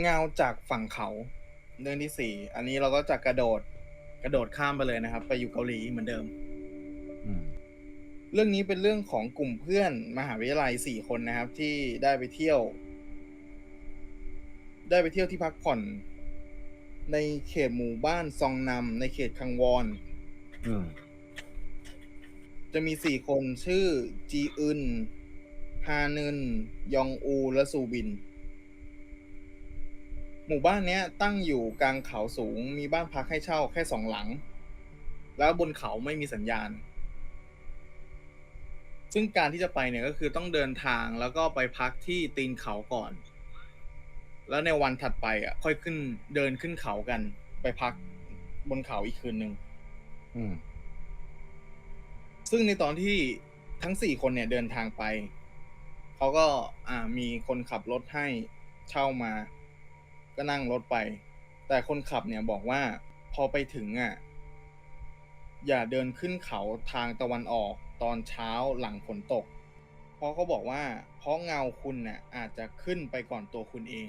เงาจากฝั่งเขาเรื่องที่สี่อันนี้เราก็จะกระโดดกระโดดข้ามไปเลยนะครับ ไปอยู่เกาหลีเหมือนเดิม อืม เรื่องนี้เป็นเรื่องของกลุ่มเพื่อนมหาวิทยาลัยสี่คนนะครับ ที่ได้ไปเที่ยว ได้ไปเที่ยวที่พักผ่อน ในเขตหมู่บ้านซองนำในเขตคังวอน อืม จะมีสี่คนชื่อจีอึนฮานึน ยองอู และซูบิน หมู่บ้านเนี้ยตั้งอยู่กลางเขาสูง มีบ้านพักให้เช่าแค่สองหลัง แล้วบนเขาไม่มีสัญญาณ ซึ่งการที่จะไปเนี่ยก็คือต้องเดินทางแล้วก็ไปพักที่ตีนเขาก่อน แล้วในวันถัดไปอะ ค่อยขึ้นเดินขึ้นเขากัน ไปพักบนเขาอีกคืนหนึ่งอืมซึ่งในตอนที่ทั้งสี่คนเนี่ยเดินทางไป เขาก็อ่ามีคนขับรถให้เช่ามา ก็นั่งรถไป แต่คนขับเนี่ยบอกว่าพอไปถึงอะอย่าเดินขึ้นเขาทางตะวันออกตอนเช้าหลังฝนตก เพราะเขาบอกว่า เพราะเงาคุณน่ะอาจจะขึ้นไปก่อนตัวคุณเอง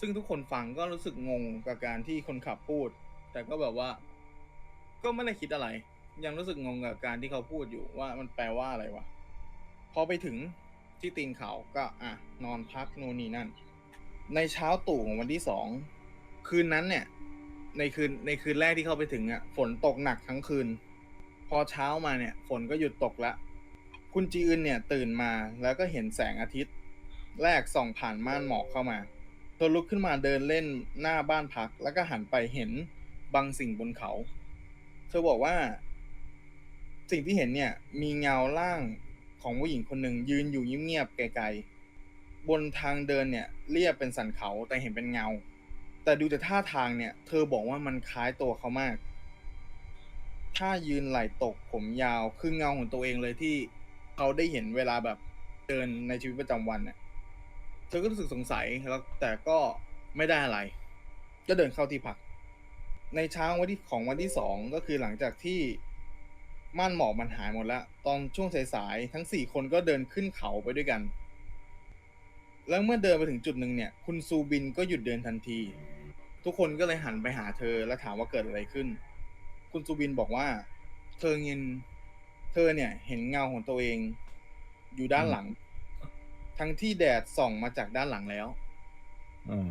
ซึ่งทุกคนฟังก็รู้สึกงงกับการที่คนขับพูด แต่ก็แบบว่า ก็ไม่ได้คิดอะไร ยังรู้สึกงงกับการที่เขาพูดอยู่ว่ามันแปลว่าอะไรวะ พอไปถึงที่ตีนเขาก็อะนอนพักโน่นนี่นั่น ในเช้าตู่ของวันที่สองคืนนั้นเนี่ย ในคืนในคืนแรกที่เข้าไปถึงอะฝนตกหนักทั้งคืน พอเช้ามาเนี่ย ฝนก็หยุดตกละ คุณจีอึนเนี่ย ตื่นมาแล้วก็เห็นแสงอาทิตย์ แรกส่องผ่านม่านหมอกเข้ามาเธอลุกขึ้นมาเดินเล่นหน้าบ้านพัก แล้วก็หันไปเห็นบางสิ่งบนเขา เธอบอกว่า สิ่งที่เห็นเนี่ย มีเงาล่างของผู้หญิงคนหนึ่งยืนอยู่เงียบๆไกลๆ บนทางเดินเนี่ย เรียบเป็นสันเขาแต่เห็นเป็นเงา แต่ดูจากท่าทางเนี่ย เธอบอกว่ามันคล้ายตัวเขามาก ถ้ายืนไหลตกผมยาวคือเงาของตัวเองเลยที่เขาได้เห็นเวลาแบบเดินในชีวิตประจำวันเนี่ยเธอก็รู้สึกสงสัยแล้วแต่ก็ไม่ได้อะไร ก็เดินเข้าที่พัก ในเช้าวันที่ของวันที่สองก็คือหลังจากที่ม่านหมอกมันหายหมดแล้ว ตอนช่วงสายๆทั้งสี่คนก็เดินขึ้นเขาไปด้วยกัน แล้วเมื่อเดินไปถึงจุดหนึ่งเนี่ย คุณซูบินก็หยุดเดินทันที ทุกคนก็เลยหันไปหาเธอและถามว่าเกิดอะไรขึ้น คุณซูบินบอกว่า เธอเงิน เธอเนี่ย เห็นเงาของตัวเอง อยู่ด้านหลัง ทั้งที่แดดส่องมาจากด้านหลังแล้วอืม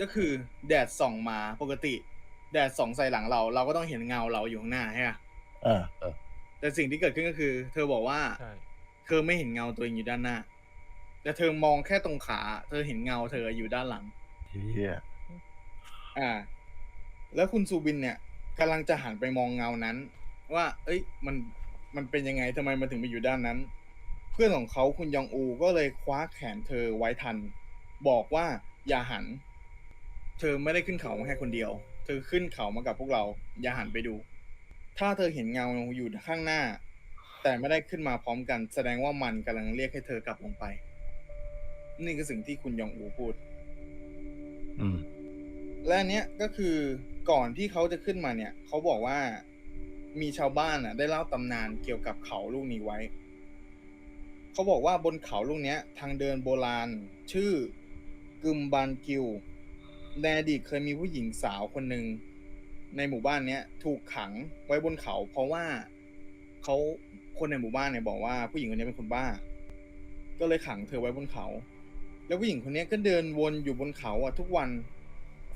ก็คือ แดดส่องมาปกติ แดดส่องใส่หลังเรา เราก็ต้องเห็นเงาเราอยู่ข้างหน้าใช่ไหมเออเออแต่สิ่งที่เกิดขึ้นก็คือ เธอบอกว่าใช่เธอไม่เห็นเงาตัวเองอยู่ด้านหน้า แต่เธอมองแค่ตรงขา เธอเห็นเงาเธออยู่ด้านหลัง เฮียอ่า แล้วคุณซูบินเนี่ยกำลังจะหันไปมองเงานั้น ว่า เอ้ย มันมันเป็นยังไงทำไมมันถึงไปอยู่ด้านนั้น เพื่อนของเขาคุณยองอูก็เลยคว้าแขนเธอไว้ทัน บอกว่าอย่าหัน เธอไม่ได้ขึ้นเขามาแค่คนเดียว เธอขึ้นเขามากับพวกเรา อย่าหันไปดู ถ้าเธอเห็นเงาอยู่ข้างหน้า แต่ไม่ได้ขึ้นมาพร้อมกัน แสดงว่ามันกำลังเรียกให้เธอกลับลงไป นี่คือสิ่งที่คุณยองอูพูด อืม และอันเนี้ยก็คือก่อนที่เขาจะขึ้นมาเนี่ย เขาบอกว่ามีชาวบ้านอะ ได้เล่าตำนานเกี่ยวกับเขาลูกนี้ไว้ เขาบอกว่าบนเขาลูกเนี้ย ทางเดินโบราณ ชื่อกึมบานกิวในอดีตเคยมีผู้หญิงสาวคนหนึ่งในหมู่บ้านเนี้ยถูกขังไว้บนเขา เพราะว่าเขาคนในหมู่บ้านเนี่ยบอกว่าผู้หญิงคนนี้เป็นคนบ้า ก็เลยขังเธอไว้บนเขา แล้วผู้หญิงคนนี้ก็เดินวนอยู่บนเขาอะทุกวัน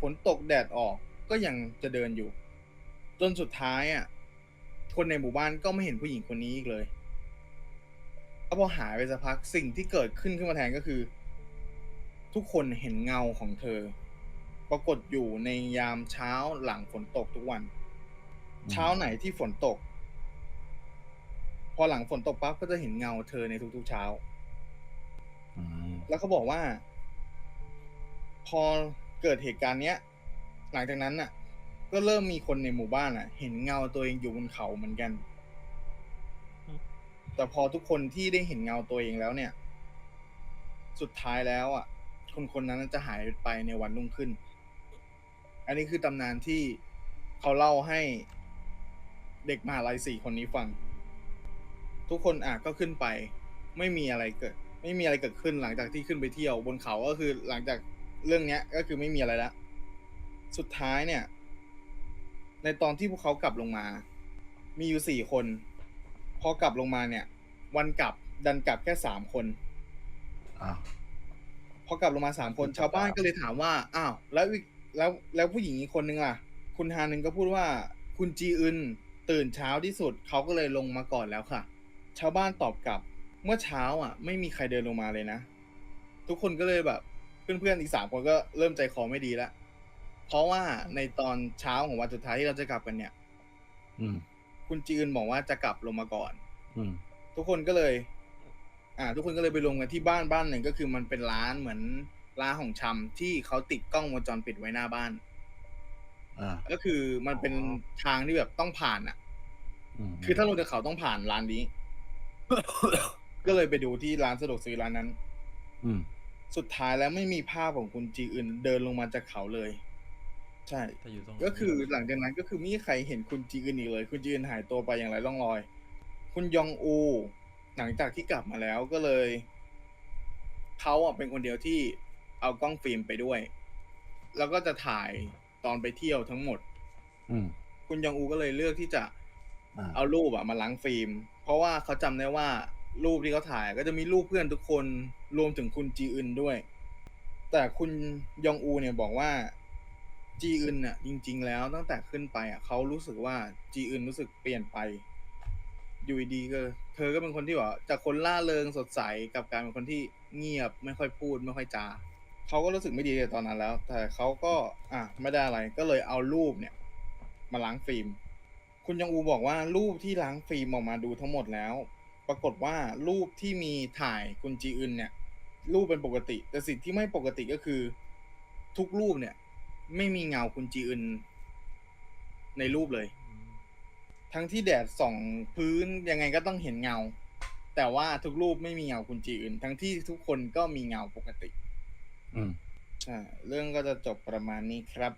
ฝนตกแดดออกก็ยังจะเดินอยู่ จนสุดท้ายอะคนในหมู่บ้านก็ไม่เห็นผู้หญิงคนนี้อีกเลยแล้วพอหายไปสักพักสิ่งที่เกิดขึ้นขึ้นมาแทนก็คือ ทุกคนเห็นเงาของเธอ ปรากฏอยู่ในยามเช้าหลังฝนตกทุกวัน เช้าไหนที่ฝนตก พอหลังฝนตกปั๊บก็จะเห็นเงาเธอในทุกๆเช้า แล้วเขาบอกว่า พอเกิดเหตุการณ์เนี้ย หลังจากนั้นน่ะ ก็เริ่มมีคนในหมู่บ้านอะ เห็นเงาตัวเองอยู่บนเขาเหมือนกัน แต่พอทุกคนที่ได้เห็นเงาตัวเองแล้วเนี่ย สุดท้ายแล้วอะ คนคนนั้นจะหายไปในวันรุ่งขึ้น อันนี้คือตำนานที่เขาเล่าให้เด็กมหาลัยสี่คนนี้ฟัง ทุกคนอะก็ขึ้นไป ไม่มีอะไรเกิด ไม่มีอะไรเกิดขึ้นหลังจากที่ขึ้นไปเที่ยวบนเขาก็คือหลังจากเรื่องเนี้ย ก็คือไม่มีอะไรละสุดท้ายเนี่ย ในตอนที่พวกเขากลับลงมา มีอยู่สี่คน พอกลับลงมาเนี่ย วันกลับดันกลับแค่สามคนอ้าวพอกลับลงมาสามคน ชาวบ้านก็เลยถามว่าอ้าวแล้วอีกแล้วแล้วผู้หญิงอีกคนนึงล่ะ คุณฮานึงก็พูดว่า คุณจีอึนตื่นเช้าที่สุดเขาก็เลยลงมาก่อนแล้วค่ะ ชาวบ้านตอบกลับ เมื่อเช้าอะ ไม่มีใครเดินลงมาเลยนะ ทุกคนก็เลยแบบ เพื่อนๆอีกสามคนก็เริ่มใจคอไม่ดีแล้วเพราะว่าในตอนเช้าของวันสุดท้ายที่เราจะกลับกันเนี่ย อืม คุณจีอึนบอกว่าจะกลับลงมาก่อน อืม ทุกคนก็เลย อ่า ทุกคนก็เลยไปรวมกันที่บ้านบ้านหนึ่งก็คือมันเป็นร้านเหมือนร้านของชำที่เขาติดกล้องวงจรปิดไว้หน้าบ้าน อ่า ก็คือมันเป็นอ๋อ ทางที่แบบต้องผ่านอะ มคือถ้าลงจากเขาต้องผ่านร้านนี้ ก็เลยไปดูที่ร้านสะดวกซื้อร้านนั้น อืม สุดท้ายแล้วไม่มีภาพของคุณจีอึนเดินลงมาจากเขาเลย ใช่ ถ้าอยู่ตรงก็คือหลังจากนั้นก็คือไม่มีใครเห็นคุณจีอึนอีกเลย คุณจีอึนหายตัวไปอย่างไรร่องรอย คุณยองอู หลังจากที่กลับมาแล้วก็เลย เขาอะเป็นคนเดียวที่เอากล้องฟิล์มไปด้วย แล้วก็จะถ่ายตอนไปเที่ยวทั้งหมด อืม คุณยองอูก็เลยเลือกที่จะอ่า เอารูปอะมาล้างฟิล์ม เพราะว่าเขาจำได้ว่า รูปที่เขาถ่ายก็จะมีรูปเพื่อนทุกคนรวมถึงคุณจีอึนด้วย แต่คุณยองอูเนี่ยบอกว่าจีอึนน่ะ จริง ๆ แล้วตั้งแต่ขึ้นไปอะเขารู้สึกว่าจีอึนรู้สึกเปลี่ยนไปอยู่ดีก็ เธอก็เป็นคนที่ว่าจากคนล่าเริงสดใสกับการเป็นคนที่เงียบไม่ค่อยพูดไม่ค่อยจาเขาก็รู้สึกไม่ดีตอนนั้นแล้ว แต่เขาก็อะไม่ได้อะไรก็เลยเอารูปเนี่ย มาล้างฟิล์ม คุณยองอูบอกว่ารูปที่ล้างฟิล์มออกมาดูทั้งหมดแล้ว ปรากฏว่ารูปที่มีถ่ายคุณจีอึนเนี่ย รูปเป็นปกติ แต่สิ่งที่ไม่ปกติก็คือ ทุกรูปเนี่ย ไม่มีเงาคุณจีอึนในรูปเลยอืมทั้งที่แดดส่องพื้นยังไงก็ต้องเห็นเงา แต่ว่าทุกรูปไม่มีเงาคุณจีอึนทั้งที่ทุกคนก็มีเงาปกติ อืมใช่เรื่องก็จะจบประมาณนี้ครับ